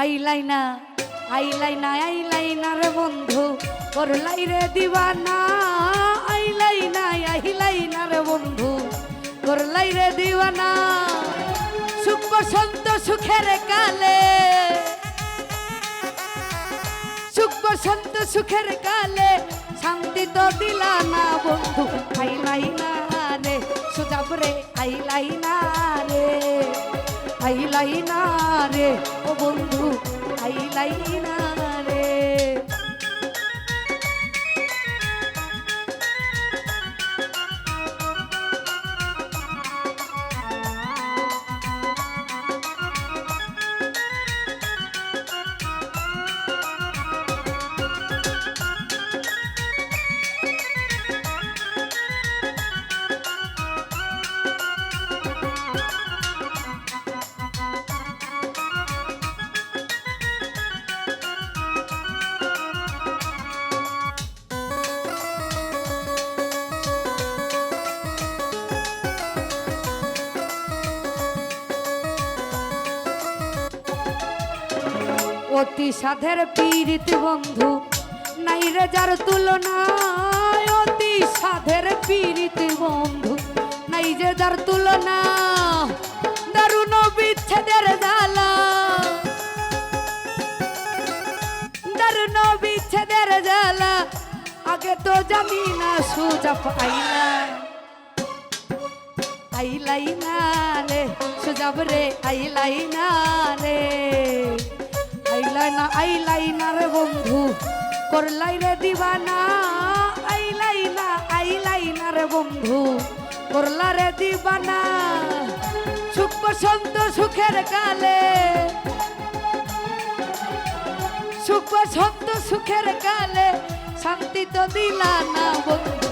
আইলাই না আইলাই না আইলাই না রে বন্ধু। করলাই রে দিবানা আইলাই না আইলাই না রে বন্ধু। করলাই রে দিবানা, সুখ বসন্ত সুখের কালে। সুখ বসন্ত সুখের কালে শান্তি তো দিলা না বন্ধু। আইলাই না রে সুজাব রে আইলাই রে আইলাই না রে ও বন্ধু আইলাই অতি সাধের পীড়িত বন্ধু। নাই রে যার তুলনা অতি সাধের পীড়িত বন্ধু। নাই যে যার তুলনা, দারুণ বিচ্ছেদের জ্বালা। দারুণ বিচ্ছেদের জ্বালা, আগে তো জানি না আইলা আইলাই না। রে সুজাব রে আইলাই না রে আইলাই না আইলাই না রে বন্ধু। করলাই রে দিবানা আইলাই না আইলাই না রে বন্ধু। করলা রে দিবানা, সুখ বসন্ত সুখের কালে। সুখ বসন্ত সুখের কালে, শান্তি তো দিলা না বন্ধু।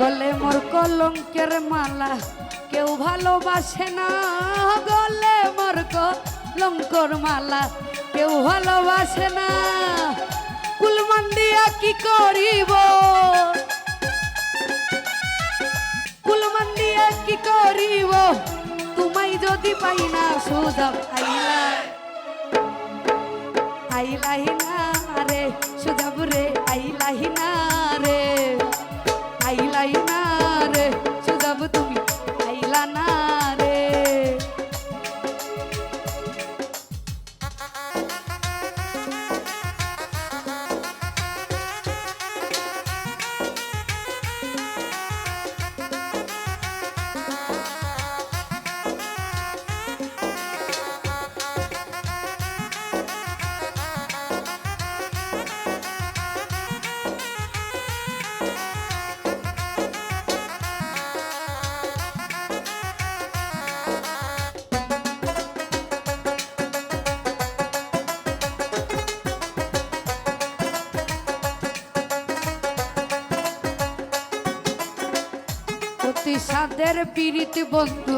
গলে মোর কলঙ্কের মালা, কেউ ভালোবাসে না। গলে মোর কলঙ্কর মালা, কেউ ভালোবাসে না। কুলমান দিয়া কি করিব? কুলমান দিয়া কি করিব? তোমায় যদি পাই না সুদাম আইলা আইলাই না রে সুদাব রে, আইলাই না। অতি সাধের পীড়িত বন্ধু।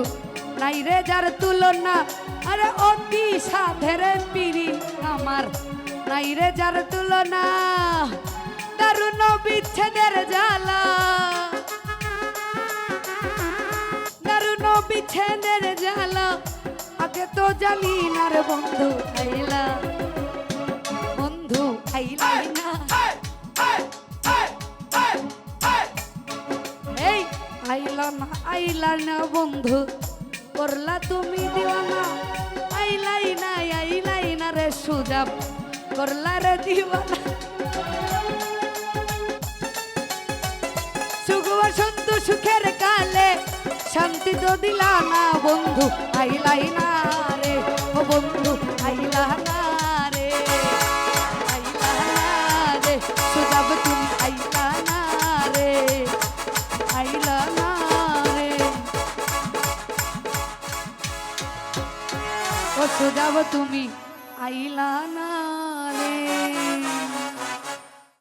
নাই রে যার তুলনা, আরে অতি সাধের পীড়িত আমার। নাই রে যার তুলনা দারুণ বিচ্ছেদের জ্বালা। দারুণ বিচ্ছেদের জ্বালা। আগে তো জানি না রে বন্ধু আইলা না বন্ধু, করলা তুমি দিওয়ানা। আইলাই না আইলাই না রে সুজাব, করলা রে দিওয়ানা। সুখ বসন্ত সুখের কালে শান্তি তো দিলা না বন্ধু, আইলাই না। ও সোজাব তুমি আইলা না রে